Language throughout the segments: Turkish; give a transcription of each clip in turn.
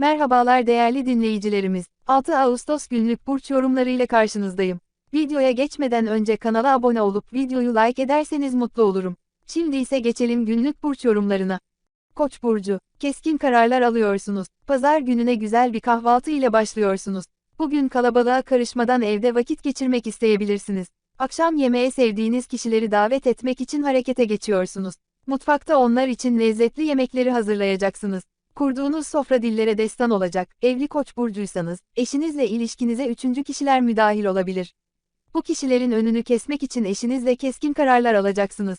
Merhabalar değerli dinleyicilerimiz. 6 Ağustos günlük burç yorumlarıyla karşınızdayım. Videoya geçmeden önce kanala abone olup videoyu like ederseniz mutlu olurum. Şimdi ise geçelim günlük burç yorumlarına. Koç burcu, keskin kararlar alıyorsunuz. Pazar gününe güzel bir kahvaltı ile başlıyorsunuz. Bugün kalabalığa karışmadan evde vakit geçirmek isteyebilirsiniz. Akşam yemeğe sevdiğiniz kişileri davet etmek için harekete geçiyorsunuz. Mutfakta onlar için lezzetli yemekleri hazırlayacaksınız. Kurduğunuz sofra dillere destan olacak. Evli koç burcuysanız, eşinizle ilişkinize üçüncü kişiler müdahil olabilir. Bu kişilerin önünü kesmek için eşinizle keskin kararlar alacaksınız.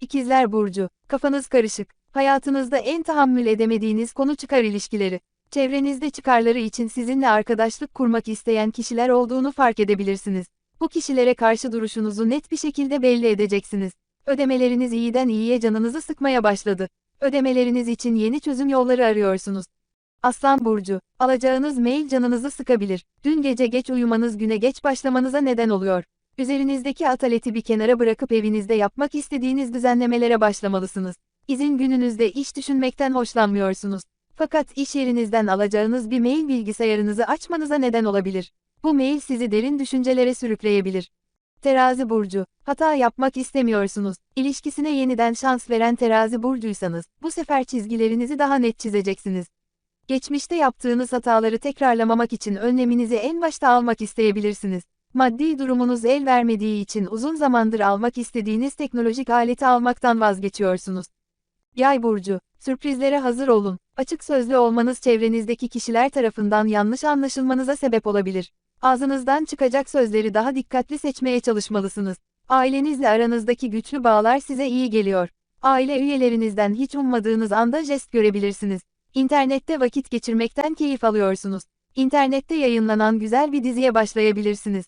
İkizler Burcu, kafanız karışık. Hayatınızda en tahammül edemediğiniz konu çıkar ilişkileri. Çevrenizde çıkarları için sizinle arkadaşlık kurmak isteyen kişiler olduğunu fark edebilirsiniz. Bu kişilere karşı duruşunuzu net bir şekilde belli edeceksiniz. Ödemeleriniz iyiden iyiye canınızı sıkmaya başladı. Ödemeleriniz için yeni çözüm yolları arıyorsunuz. Aslan Burcu, alacağınız mail canınızı sıkabilir. Dün gece geç uyumanız güne geç başlamanıza neden oluyor. Üzerinizdeki ataleti bir kenara bırakıp evinizde yapmak istediğiniz düzenlemelere başlamalısınız. İzin gününüzde iş düşünmekten hoşlanmıyorsunuz. Fakat iş yerinizden alacağınız bir mail bilgisayarınızı açmanıza neden olabilir. Bu mail sizi derin düşüncelere sürükleyebilir. Terazi burcu, hata yapmak istemiyorsunuz. İlişkisine yeniden şans veren terazi burcuysanız, bu sefer çizgilerinizi daha net çizeceksiniz. Geçmişte yaptığınız hataları tekrarlamamak için önleminizi en başta almak isteyebilirsiniz. Maddi durumunuz el vermediği için uzun zamandır almak istediğiniz teknolojik aleti almaktan vazgeçiyorsunuz. Yay burcu, sürprizlere hazır olun. Açık sözlü olmanız çevrenizdeki kişiler tarafından yanlış anlaşılmanıza sebep olabilir. Ağzınızdan çıkacak sözleri daha dikkatli seçmeye çalışmalısınız. Ailenizle aranızdaki güçlü bağlar size iyi geliyor. Aile üyelerinizden hiç ummadığınız anda jest görebilirsiniz. İnternette vakit geçirmekten keyif alıyorsunuz. İnternette yayınlanan güzel bir diziye başlayabilirsiniz.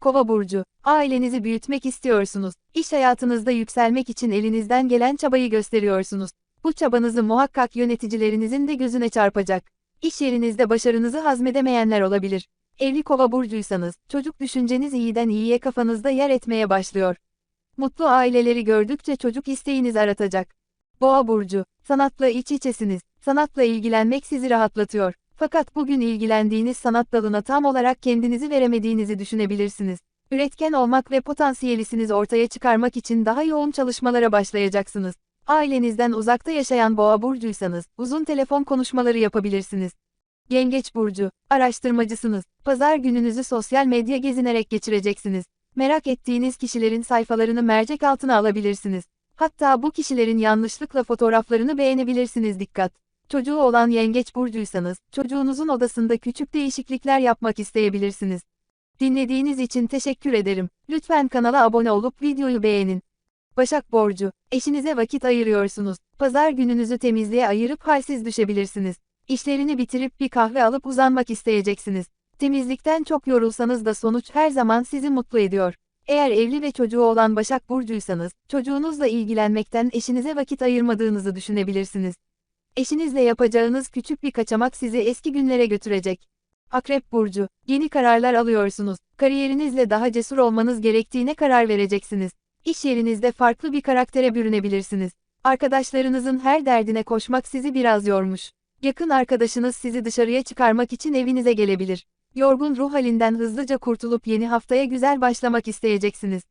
Kova burcu, ailenizi büyütmek istiyorsunuz. İş hayatınızda yükselmek için elinizden gelen çabayı gösteriyorsunuz. Bu çabanızı muhakkak yöneticilerinizin de gözüne çarpacak. İş yerinizde başarınızı hazmedemeyenler olabilir. Evli kova burcuysanız, çocuk düşünceniz iyiden iyiye kafanızda yer etmeye başlıyor. Mutlu aileleri gördükçe çocuk isteğiniz aratacak. Boğa burcu, sanatla iç içesiniz. Sanatla ilgilenmek sizi rahatlatıyor. Fakat bugün ilgilendiğiniz sanat dalına tam olarak kendinizi veremediğinizi düşünebilirsiniz. Üretken olmak ve potansiyelisiniz ortaya çıkarmak için daha yoğun çalışmalara başlayacaksınız. Ailenizden uzakta yaşayan boğa burcuysanız, uzun telefon konuşmaları yapabilirsiniz. Yengeç burcu, araştırmacısınız. Pazar gününüzü sosyal medya gezinerek geçireceksiniz. Merak ettiğiniz kişilerin sayfalarını mercek altına alabilirsiniz. Hatta bu kişilerin yanlışlıkla fotoğraflarını beğenebilirsiniz dikkat. Çocuğu olan yengeç burcuysanız, çocuğunuzun odasında küçük değişiklikler yapmak isteyebilirsiniz. Dinlediğiniz için teşekkür ederim. Lütfen kanala abone olup videoyu beğenin. Başak Borcu, eşinize vakit ayırıyorsunuz. Pazar gününüzü temizliğe ayırıp halsiz düşebilirsiniz. İşlerini bitirip bir kahve alıp uzanmak isteyeceksiniz. Temizlikten çok yorulsanız da sonuç her zaman sizi mutlu ediyor. Eğer evli ve çocuğu olan Başak Burcuysanız, çocuğunuzla ilgilenmekten eşinize vakit ayırmadığınızı düşünebilirsiniz. Eşinizle yapacağınız küçük bir kaçamak sizi eski günlere götürecek. Akrep Burcu, yeni kararlar alıyorsunuz. Kariyerinizle daha cesur olmanız gerektiğine karar vereceksiniz. İş yerinizde farklı bir karaktere bürünebilirsiniz. Arkadaşlarınızın her derdine koşmak sizi biraz yormuş. Yakın arkadaşınız sizi dışarıya çıkarmak için evinize gelebilir. Yorgun ruh halinden hızlıca kurtulup yeni haftaya güzel başlamak isteyeceksiniz.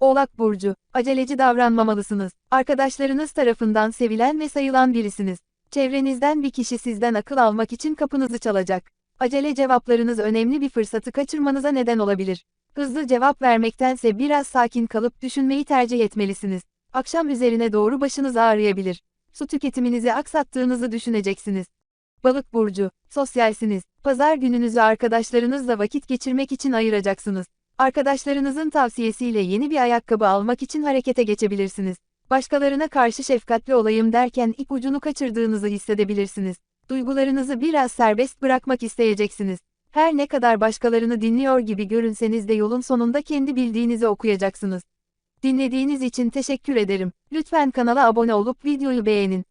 Oğlak Burcu, aceleci davranmamalısınız. Arkadaşlarınız tarafından sevilen ve sayılan birisiniz. Çevrenizden bir kişi sizden akıl almak için kapınızı çalacak. Acele cevaplarınız önemli bir fırsatı kaçırmanıza neden olabilir. Hızlı cevap vermektense biraz sakin kalıp düşünmeyi tercih etmelisiniz. Akşam üzerine doğru başınız ağrıyabilir. Su tüketiminizi aksattığınızı düşüneceksiniz. Balık burcu, sosyalsiniz. Pazar gününüzü arkadaşlarınızla vakit geçirmek için ayıracaksınız. Arkadaşlarınızın tavsiyesiyle yeni bir ayakkabı almak için harekete geçebilirsiniz. Başkalarına karşı şefkatli olayım derken ipucunu kaçırdığınızı hissedebilirsiniz. Duygularınızı biraz serbest bırakmak isteyeceksiniz. Her ne kadar başkalarını dinliyor gibi görünseniz de yolun sonunda kendi bildiğinizi okuyacaksınız. Dinlediğiniz için teşekkür ederim. Lütfen kanala abone olup videoyu beğenin.